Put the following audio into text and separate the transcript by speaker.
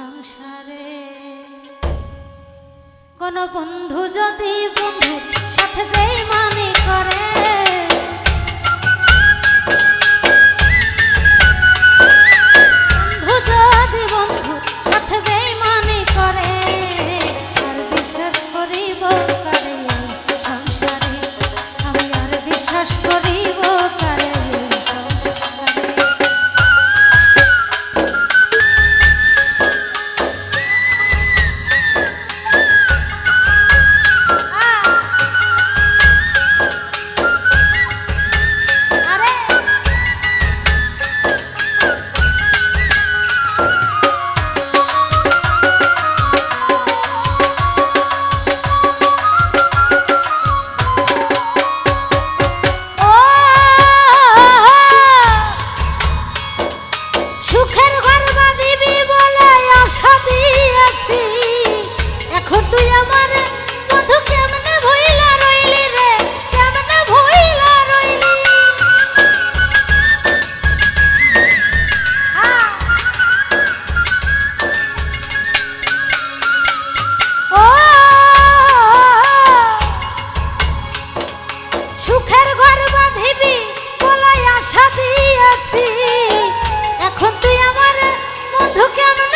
Speaker 1: সংসারে। কোন বন্ধু যদি বন্ধু সাথে বেইমানি করে এখন তুই আমার বন্ধু কেমন